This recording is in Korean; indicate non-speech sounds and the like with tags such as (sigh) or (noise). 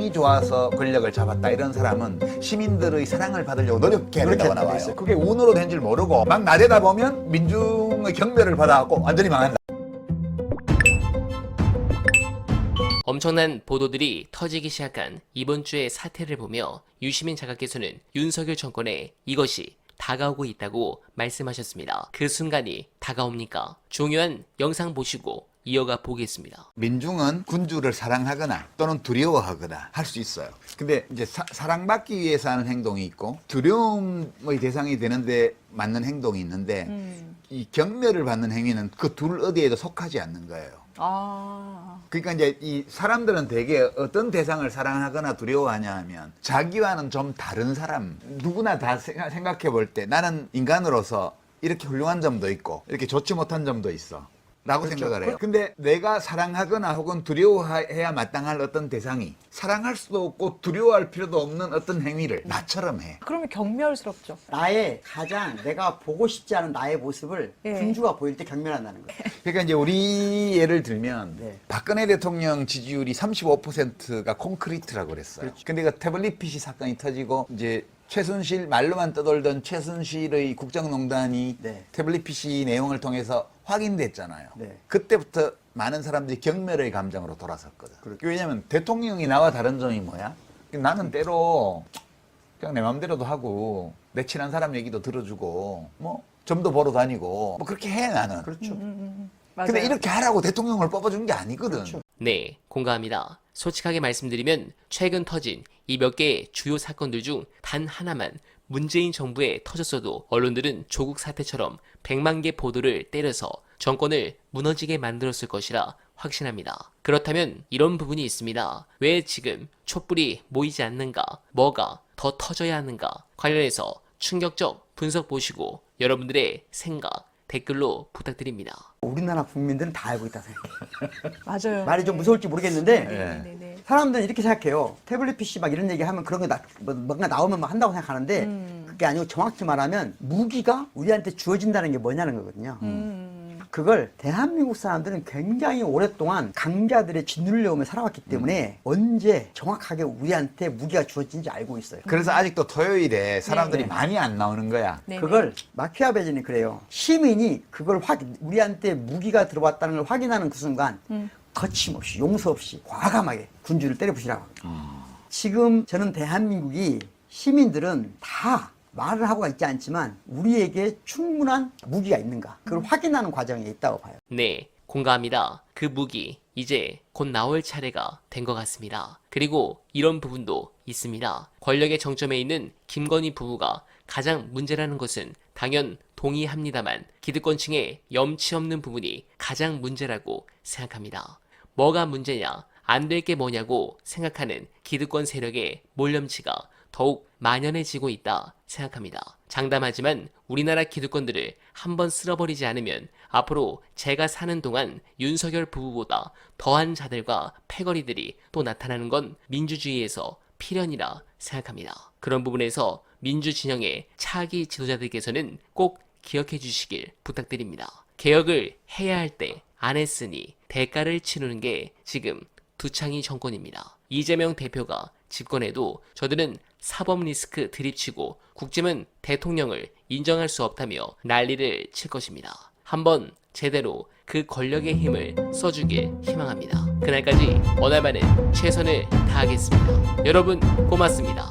운이 좋아서 권력을 잡았다 이런 사람은 시민들의 사랑을 받으려고 노력해야 그렇게 된다고 나와요. 있어요. 그게 운으로 된 줄 모르고 막 나대다 보면 민중의 경멸을 받아갖고 완전히 망한다. 엄청난 보도들이 터지기 시작한 이번 주의 사태를 보며 유시민 작가께서는 윤석열 정권에 이것이 다가오고 있다고 말씀하셨습니다. 그 순간이 다가옵니까? 중요한 영상 보시고 이어가 보겠습니다. 민중은 군주를 사랑하거나 또는 두려워하거나 할 수 있어요. 근데 이제 사, 사랑받기 위해서 하는 행동이 있고 두려움의 대상이 되는데 맞는 행동이 있는데 음. 이 경멸을 받는 행위는 그 둘 어디에도 속하지 않는 거예요. 아. 그러니까 이제 이 사람들은 대개 어떤 대상을 사랑하거나 두려워하냐 하면 자기와는 좀 다른 사람 누구나 다 생각해 볼 때 나는 인간으로서 이렇게 훌륭한 점도 있고 이렇게 좋지 못한 점도 있어. 라고 생각을 해요. 근데 내가 사랑하거나 혹은 두려워해야 마땅할 어떤 대상이 사랑할 수도 없고 두려워할 필요도 없는 어떤 행위를 나처럼 해. 그러면 경멸스럽죠. 나의 가장 내가 보고 싶지 않은 나의 모습을 예. 군주가 보일 때 경멸한다는 거예요. 그러니까 이제 우리 예를 들면 네. 박근혜 대통령 지지율이 35%가 콘크리트라고 그랬어요. 그렇죠. 근데 그 태블릿 PC 사건이 터지고 이제 최순실 말로만 떠돌던 최순실의 국정농단이 네. 태블릿 PC 내용을 통해서 확인됐잖아요. 네. 그때부터 많은 사람들이 경멸의 감정으로 돌아섰거든. 그렇죠. 왜냐면 대통령이 나와 다른 점이 뭐야? 나는 때로 그냥 내 마음대로도 하고 내 친한 사람 얘기도 들어주고 뭐 점도 보러 다니고 뭐 그렇게 해 나는. 그렇죠. 맞아요. 근데 이렇게 하라고 대통령을 뽑아준 게 아니거든. 그렇죠. 네, 공감합니다. 솔직하게 말씀드리면 최근 터진 이 몇 개의 주요 사건들 중 단 하나만 문재인 정부에 터졌어도 언론들은 조국 사태처럼 100만 개 보도를 때려서 정권을 무너지게 만들었을 것이라 확신합니다. 그렇다면 이런 부분이 있습니다. 왜 지금 촛불이 모이지 않는가? 뭐가 더 터져야 하는가? 관련해서 충격적 분석 보시고 여러분들의 생각 댓글로 부탁드립니다. 우리나라 국민들은 다 알고 있다 생각해요. (laughs) 맞아요. 말이 좀 무서울지 모르겠는데 네. 네, 네. 사람들은 이렇게 생각해요. 태블릿 PC 막 이런 얘기 하면 그런 거 나, 뭐, 뭔가 나오면 막 한다고 생각하는데 음. 그게 아니고 정확히 말하면 무기가 우리한테 주어진다는 게 뭐냐는 거거든요. 음. 그걸 대한민국 사람들은 굉장히 오랫동안 강자들의 짓눌려오며 살아왔기 때문에 언제 정확하게 우리한테 무기가 주어진지 알고 있어요. 그래서 아직도 토요일에 사람들이 네. 많이 안 나오는 거야. 네, 그걸 마키아벨리는 그래요. 시민이 그걸 확 우리한테 무기가 들어왔다는 걸 확인하는 그 순간 음. 거침없이 용서 없이 과감하게 군주를 때려 부시라고. 지금 저는 대한민국이 시민들은 다 말을 하고 있지 않지만 우리에게 충분한 무기가 있는가 그걸 확인하는 과정에 있다고 봐요. 네, 공감합니다. 그 무기 이제 곧 나올 차례가 된 것 같습니다. 그리고 이런 부분도 있습니다. 권력의 정점에 있는 김건희 부부가 가장 문제라는 것은 당연 동의합니다만 기득권층의 염치 없는 부분이 가장 문제라고 생각합니다. 뭐가 문제냐? 안 될 게 뭐냐고 생각하는 기득권 세력의 몰염치가 더욱 만연해지고 있다 생각합니다. 장담하지만 우리나라 기득권들을 한번 쓸어버리지 않으면 앞으로 제가 사는 동안 윤석열 부부보다 더한 자들과 패거리들이 또 나타나는 건 민주주의에서 필연이라 생각합니다. 그런 부분에서 민주 진영의 차기 지도자들께서는 꼭 기억해 주시길 부탁드립니다. 개혁을 해야 할 때 안 했으니 대가를 치르는 게 지금 두창이 정권입니다. 이재명 대표가 집권해도 저들은 사법 리스크 드립치고 국짐은 대통령을 인정할 수 없다며 난리를 칠 것입니다. 한번 제대로 그 권력의 힘을 써주길 희망합니다. 그날까지 원활만은 최선을 다하겠습니다. 여러분 고맙습니다.